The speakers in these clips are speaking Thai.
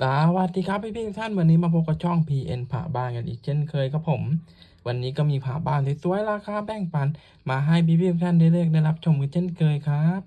สวัสดีครับพี่พี่ทุกท่านวันนี้มาพบกับช่อง PN ผ่าบ้านกันอีกเช่นเคยครับผม วันนี้ก็มีผ่าบ้านสวยๆราคาแบ่งปัน มาให้พี่พี่ทุกท่านได้เลือกได้รับชมกันเช่นเคยครับ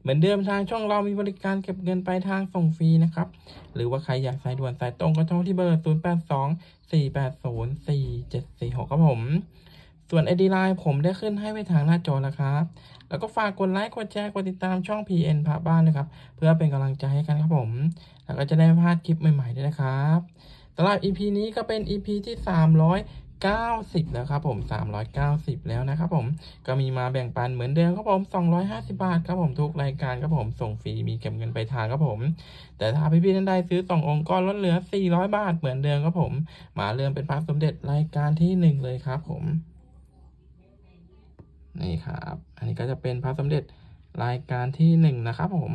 เหมือนเดิมทางช่องเรามีบริการเก็บเงินปลายทางส่งฟรีนะครับ หรือว่าใครอยากสายด่วนสายตรงก็โทรที่เบอร์ 0 8 2 4 8 0 4 7 4 6ครับผม ส่วน ID Line ผมได้ขึ้นให้ไว้ทางหน้าจอแล้วครับ แล้วก็ฝากกดไลค์ กดแชร์ กดติดตามช่อง PN ผ่าบ้านนะครับ เพื่อเป็นกำลังใจให้กันครับผม แล้วก็จะได้ไม่พลาดคลิปใหม่ๆด้วยนะครับสำหรับ EP นี้ก็เป็น EP ที่ 390 แล้วครับผม 390 แล้วนะครับผม ก็มีมาแบ่งปันเหมือนเดิมครับผม 250 บาทครับผมทุกรายการครับผมส่งฟรีมีเก็บเงินไปทางครับผม แต่ถ้าพี่ๆท่านใดซื้อ 2 องค์ก็ลดเหลือ 400 บาทเหมือนเดิมครับผม มาเริ่มเป็นพระสมเด็จรายการที่ 1 เลยครับผม นี่ครับ อันนี้ก็จะเป็นพระสมเด็จรายการที่1นะครับผม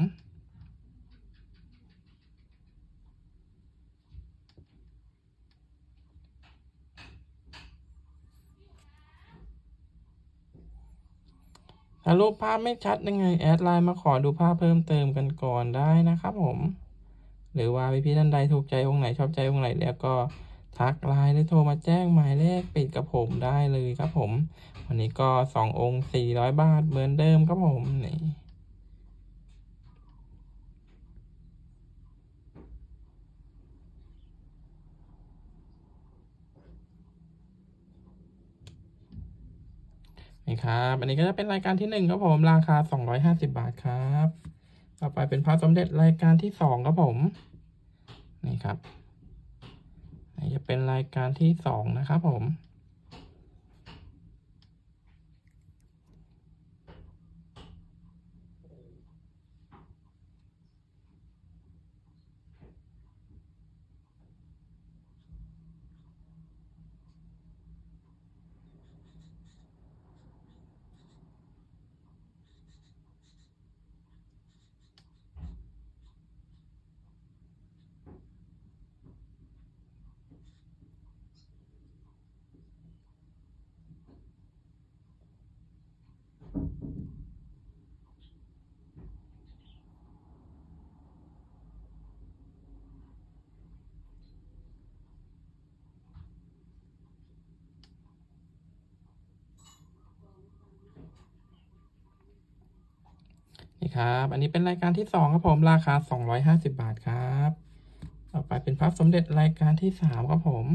ถ้ารูปภาพไม่ชัดยังไง แอดไลน์มาขอดูภาพเพิ่มเติมกันก่อนได้นะครับผม หรือว่าพี่พี่ๆท่านใดถูกใจองค์ไหนชอบใจองค์ไหนแล้วก็ ทักไลน์หรือโทรมาแจ้งหมายเลขปิดกับผมได้เลยครับผม วันนี้ก็สององค์สี่ร้อยบาทเหมือนเดิมครับผมนี่นี่ครับอันนี้ก็จะเป็นรายการที่หนึ่งครับผม ราคาสองร้อยห้าสิบาทครับ ต่อไปเป็นพระสมเด็จรายการที่สองครับผม นี่ครับ จะเป็นรายการที่สองนะครับผม นี่ครับ อันนี้เป็นรายการที่สองครับผม ราคาสองร้อยห้าสิบาทครับ ต่อไปเป็นพระสมเด็จรายการที่สามครับผม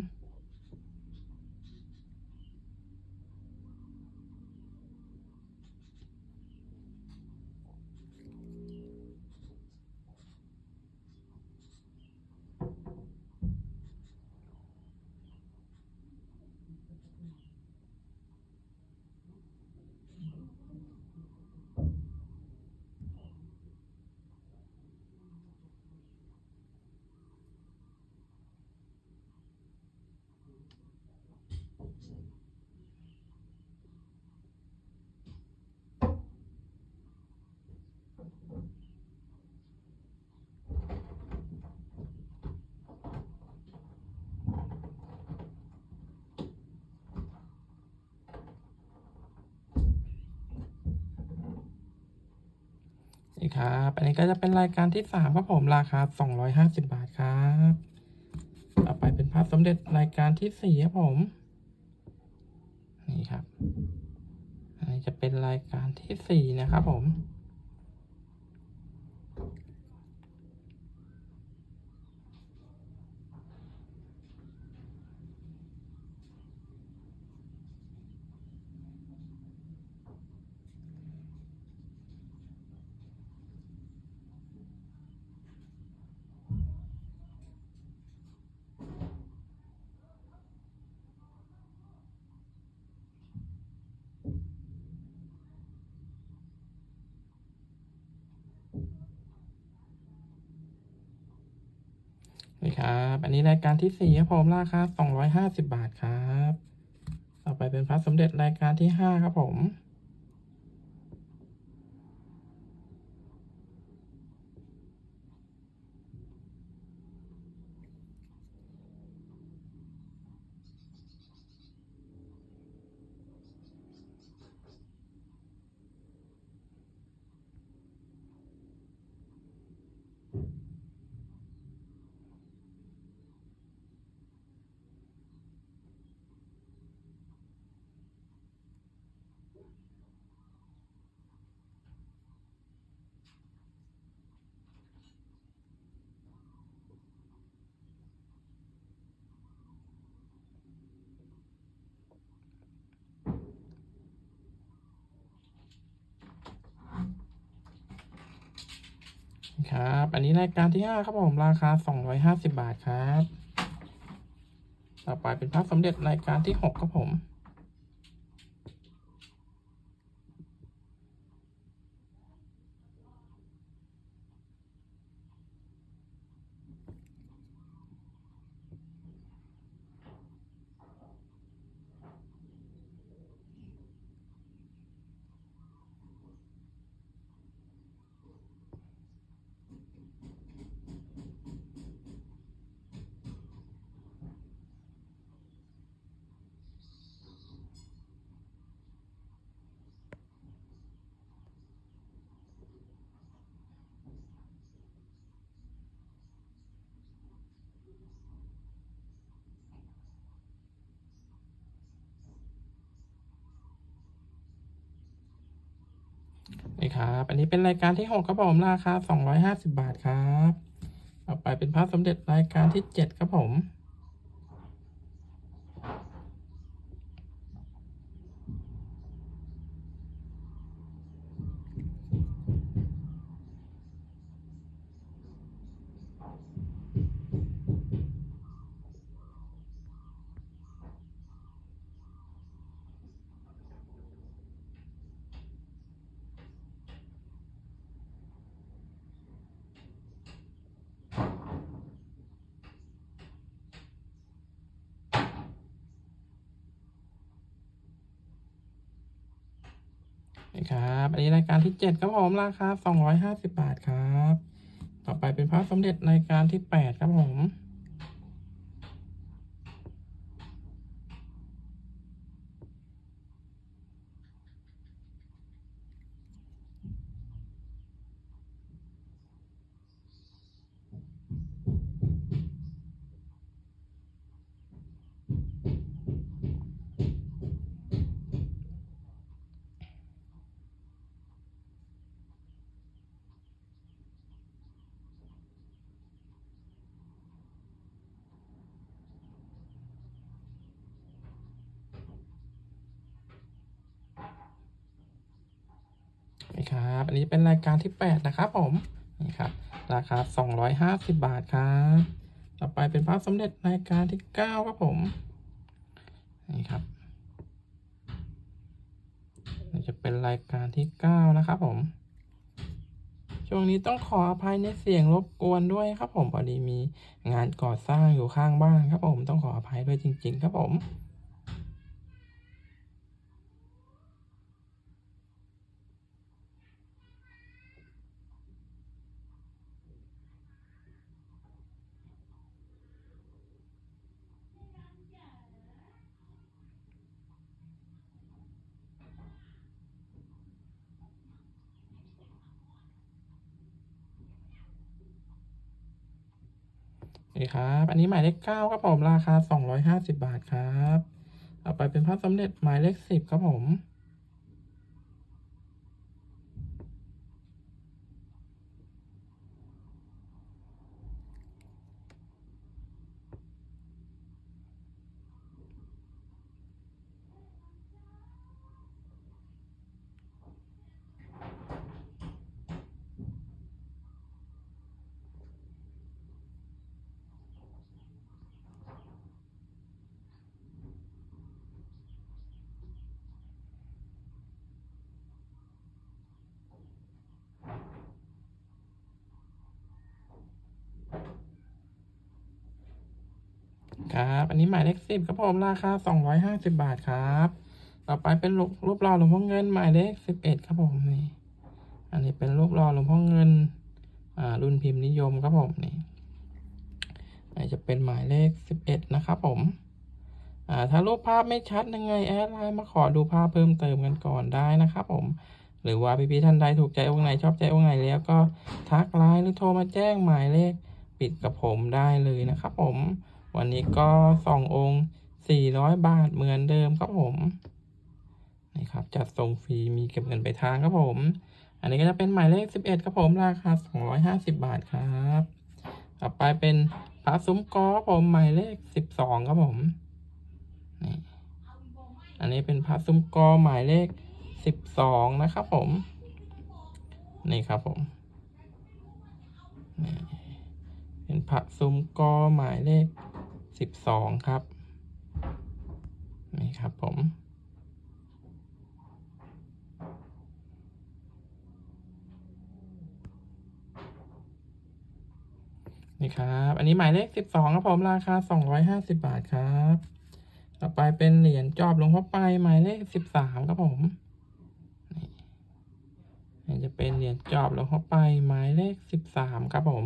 นี่ ครับอันนี้ก็จะเป็นรายการที่สามครับผมราคาสองร้อยห้าสิบาทครับต่อไปเป็นภาพสมเด็จรายการที่สี่ครับผม นี่ครับ อันนี้จะเป็นรายการที่สี่นะครับผม นี่ ครับ อันนี้รายการที่สี่ครับผมราคาสองร้อยห้าสิบาทครับ ต่อไปเป็นพระสมเด็จรายการที่ห้าครับผม ครับ อันนี้รายการที่ห้าครับผมราคาสองร้อยห้าสิบาทครับ ต่อไปเป็นพระสำเร็จรายการที่หกครับผม นี่ครับ อันนี้เป็นรายการที่หกครับผมราคาสองร้อยห้าสิบาทครับ ต่อไปเป็นพระสมเด็จรายการที่เจ็ดครับผม นี่ครับ อันนี้รายการที่เจ็ดครับผมราคาสองร้อยห้าสิบาทครับ ต่อไปเป็นพระสมเด็จรายการที่แปดครับผม นี่ ครับ อันนี้เป็นรายการที่แปดนะครับผม นี่ครับ ราคาสองร้อยห้าสิบาทครับ ต่อไปเป็นพระสมเด็จรายการที่เก้าครับผม นี่ครับนี่จะเป็นรายการที่เก้านะครับผม ช่วงนี้ต้องขออภัยในเสียงรบกวนด้วยครับผมพอดีมีงานก่อสร้างอยู่ข้างบ้านครับผม ต้องขออภัยด้วยจริง ๆ ครับผม นี่ครับ อันนี้หมายเลขเก้าครับผม ราคาสองร้อยห้าสิบาทครับ ต่อไปเป็นภาพสำเร็จหมายเลขสิบครับผม ครับ อันนี้หมายเลขสิบครับผมราคาสองร้อยห้าสิบบาทครับ ต่อไปเป็นรูปหล่อหลวงพ่อเงินหมายเลขสิบเอ็ดครับผมนี่ อันนี้เป็นรูปหล่อหลวงพ่อเงิน อ่า รุ่นพิมพ์นิยมครับผมนี่อันนี้จะเป็นหมายเลขสิบเอ็ดนะครับผม อ่า ถ้ารูปภาพไม่ชัดยังไงแอดไลน์มาขอดูภาพเพิ่มเติมกันก่อนได้นะครับผมหรือว่าพี่ๆท่านใดถูกใจองค์ไหนชอบใจองค์ไหนแล้วก็ทักไลน์หรือโทรมาแจ้งหมายเลขปิดกับผมได้เลยนะครับผม วันนี้ก็สององค์สี่ร้อยบาทเหมือนเดิมครับผมนี่ครับจัดส่งฟรีมีเก็บเงินไปทางครับผม อันนี้ก็จะเป็นหมายเลขสิบเอ็ดครับผมราคาสองร้อยห้าสิบบาทครับต่อไปเป็นพระซุ้มกอครับผมหมายเลขสิบสองครับผมนี่อันนี้เป็นพระซุ้มกอหมายเลขสิบสองนะครับผม นี่ครับผมนี่เป็นพระซุ้มกอหมายเลข สิบสองครับ นี่ครับผม นี่ครับ อันนี้หมายเลขสิบสองครับผม ราคาสองร้อยห้าสิบาทครับ ต่อไปเป็นเหรียญจอบหลวงพ่อไปหมายเลขสิบสามครับผมนี่นี่จะเป็นเหรียญจอบหลวงพ่อไปหมายเลขสิบสามครับผม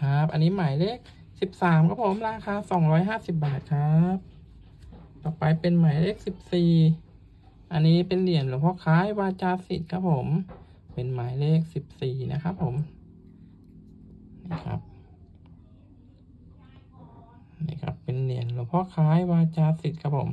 ครับ อันนี้หมายเลขสิบสามครับผมราคาสองร้อยห้าสิบาทครับ ต่อไปเป็นหมายเลขสิบสี่อันนี้เป็นเหรียญหลวงพ่อคล้ายวาจาสิทธิ์ครับผม เป็นหมายเลขสิบสี่นะครับผมนี่ครับนี่ครับเป็นเหรียญหลวงพ่อคล้ายวาจาสิทธิ์ครับผม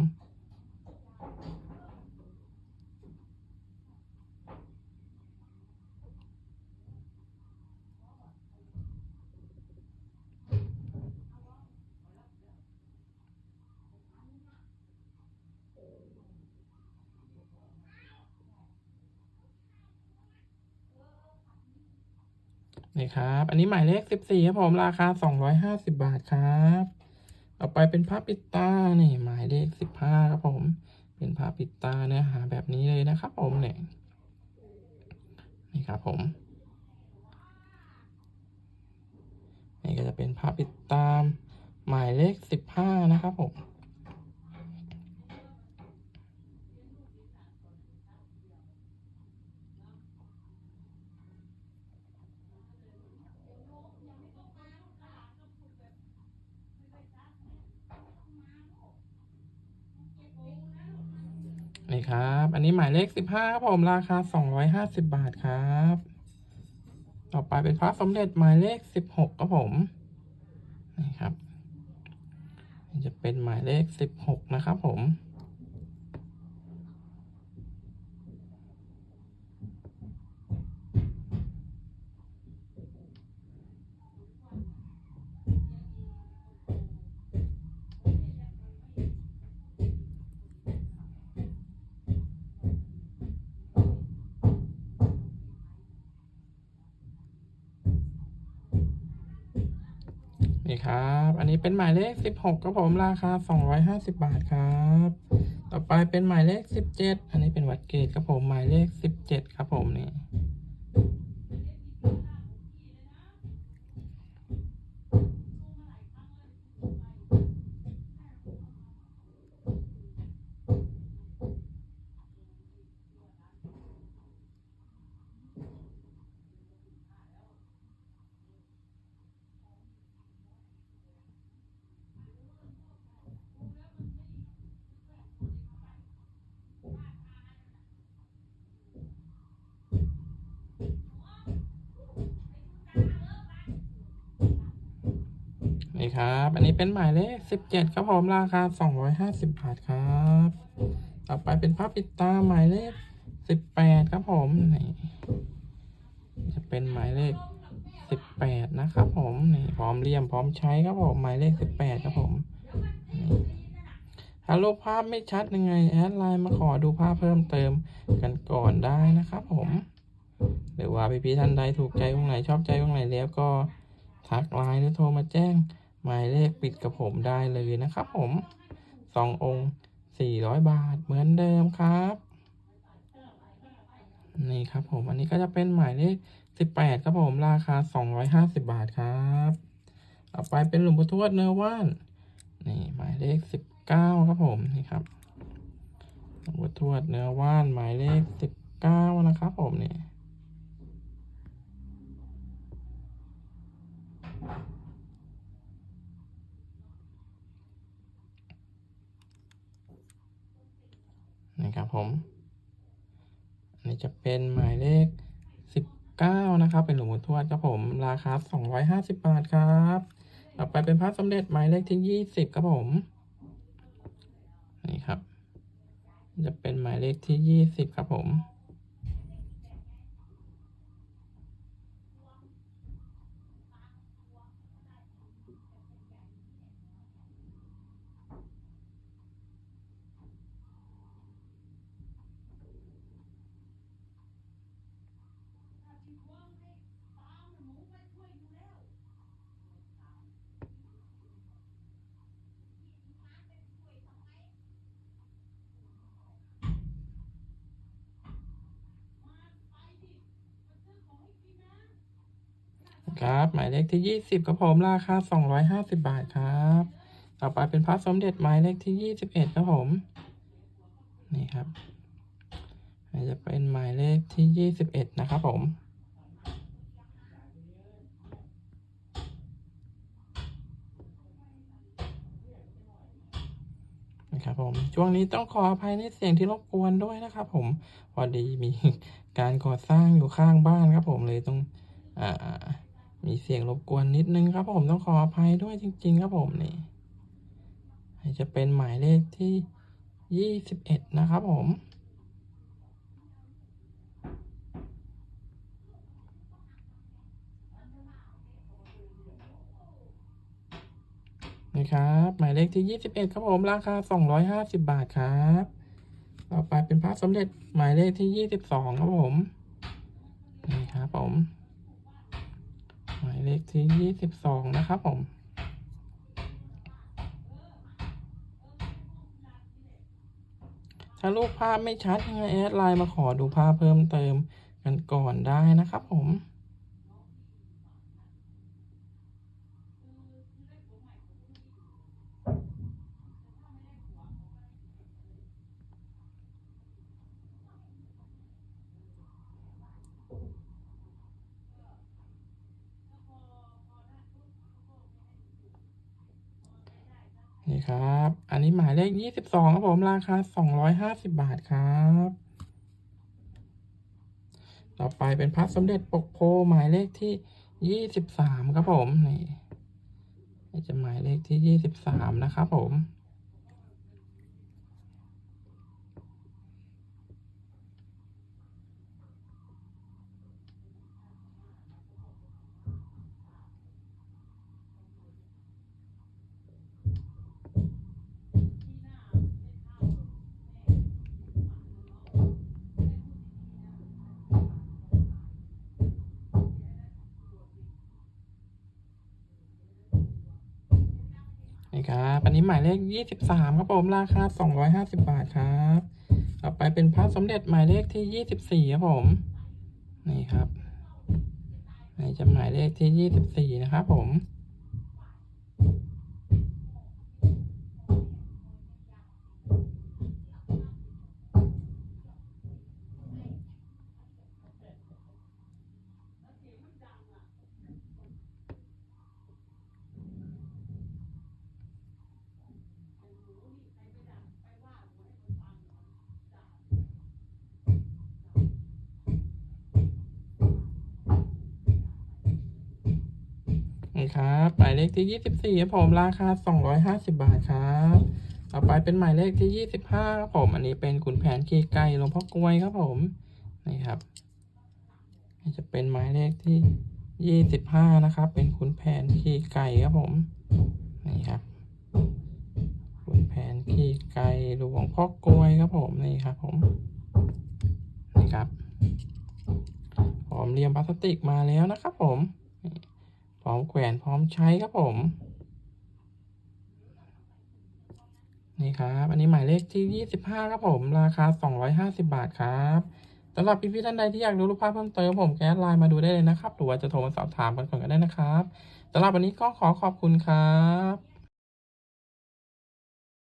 นี่ครับ อันนี้หมายเลขสิบสี่ครับผมราคาสองร้อยห้าสิบาทครับต่อไปเป็นผ้าปิดตานี่หมายเลขสิบห้าครับผม เป็นผ้าปิดตาเนื้อหาแบบนี้เลยนะครับผมเนี่ยนี่ครับผมนี่ก็จะเป็นผ้าปิดตามหมายเลขสิบห้านะครับผม นี่ ครับ อันนี้หมายเลขสิบห้าครับผมราคาสองร้อยห้าสิบบาทครับ ต่อไปเป็นพระสมเด็จหมายเลขสิบหกครับผมนี่ครับจะเป็นหมายเลขสิบหกนะครับผม นี่ครับ อันนี้เป็นหมายเลขสิบหกครับผมราคาสองร้อยห้าสิบาทครับ ต่อไปเป็นหมายเลขสิบเจ็ดอันนี้เป็นวัดเกตครับผมหมายเลขสิบเจ็ดครับผมนี่ นี่ครับ อันนี้เป็นหมายเลขสิบเจ็ดครับผมราคาสองร้อยห้าสิบบาทครับ ต่อไปเป็นผ้าปิดตาหมายเลขสิบแปดครับผมนี่จะเป็นหมายเลขสิบแปดนะครับผมนี่พร้อมเลี่ยมพร้อมใช้ครับผมหมายเลขสิบแปดครับผมนี่ถ้ารูปภาพไม่ชัดยังไงแอดไลน์มาขอดูภาพเพิ่มเติมกันก่อนได้นะครับผม หรือว่าพี่ๆท่านใดถูกใจตรงไหนชอบใจตรงไหนแล้วก็ทักไลน์หรือโทรมาแจ้ง หมายเลขปิดกับผมได้เลยนะครับผมสององค์สี่ร้อยบาทเหมือนเดิมครับ นี่ครับผมอันนี้ก็จะเป็นหมายเลขสิบแปดครับผมราคาสองร้อยห้าสิบาทครับต่อไปเป็นหลวงพ่อทวดเนื้อว่านนี่หมายเลขสิบเก้าครับผมนี่ครับหลวงพ่อทวดเนื้อว่านหมายเลขสิบเก้านะครับผมนี่ ครับผมอันนี้จะเป็นหมายเลขสิบเก้านะครับ เป็นหลวงปู่ทวดครับผม ราคาสองร้อยห้าสิบบาทครับต่อไปเป็นพระสมเด็จหมายเลขที่ยี่สิบครับผมจะเป็นหมายเลขที่ยี่สิบครับผม ครับ หมายเลขที่ยี่สิบครับผมราคาสองร้อยห้าสิบบาทครับ ต่อไปเป็นพระสมเด็จหมายเลขที่ยี่สิบเอ็ดครับผม นี่ครับอาจจะเป็นหมายเลขที่ยี่สิบเอ็ดนะครับผมนะครับผมช่วงนี้ต้องขออภัยในเสียงที่รบกวนด้วยนะครับผมพอดีมีการก่อสร้างอยู่ข้างบ้านครับผมเลยต้องอ่า มีเสียงรบกวนนิดนึงครับผมต้องขออภัยด้วยจริง ๆ ครับผมนี่จะเป็นหมายเลขที่ยี่สิบเอ็ดนะครับผมนี่ครับ หมายเลขที่ยี่สิบเอ็ดครับผมราคาสองร้อยห้าสิบบาทครับ ต่อไปเป็นพระสมเด็จหมายเลขที่ยี่สิบสองครับผม นี่ครับผม หมายเลข ที่ยี่สิบสองนะครับผมถ้ารูปภาพไม่ชัดยังไงแอดไลน์มาขอดูภาพเพิ่มเติมกันก่อนได้นะครับผม นี่ ครับ อันนี้หมายเลขยี่สิบสองครับผมราคาสองร้อยห้าสิบบาทครับ ต่อไปเป็นพระสมเด็จปกโพหมายเลขที่ยี่สิบสามครับผมนี่นี่จะหมายเลขที่ยี่สิบสามนะครับผม นี่ครับอันนี้หมายเลขยี่สิบสามครับผมราคาสองร้อยห้าสิบบาทครับต่อไปเป็นพระสมเด็จหมายเลขที่ยี่สิบสี่ครับผม นี่ครับนี่จะหมายเลขที่ยี่สิบสี่นะครับผม ครับหมายเลขที่ยี่สิบสี่ครับผมราคาสองร้อยห้าสิบาทครับต่อไปเป็นหมายเลขที่ยี่สิบห้าครับผมอันนี้เป็นขุนแผนขี่ไก่หลวงพ่อกลวยครับผมนี่ครับนี่จะเป็นหมายเลขที่ยี่สิบห้านะครับ เป็นขุนแผนขี่ไก่ครับผมนี่ครับขุนแผนขี่ไก่หลวงพ่อกลวยครับผมนี่ครับผมนี่ครับพร้อมเรียมพลาสติกมาแล้วนะครับผม ร้อมแขวนพร้อมใช้ครับผม นี่ครับ อันนี้หมายเลขที่ 25 ครับผม ราคา 250 บาทครับสำหรับพี่ๆท่านใดที่อยากดูรูปภาพเพิ่มเติมผมแก๊สไลน์มาดูได้เลยนะครับ หรือว่าจะโทรมาสอบถามกันก่อนก็ได้นะครับสำหรับวันนี้ก็ขอขอบคุณครับ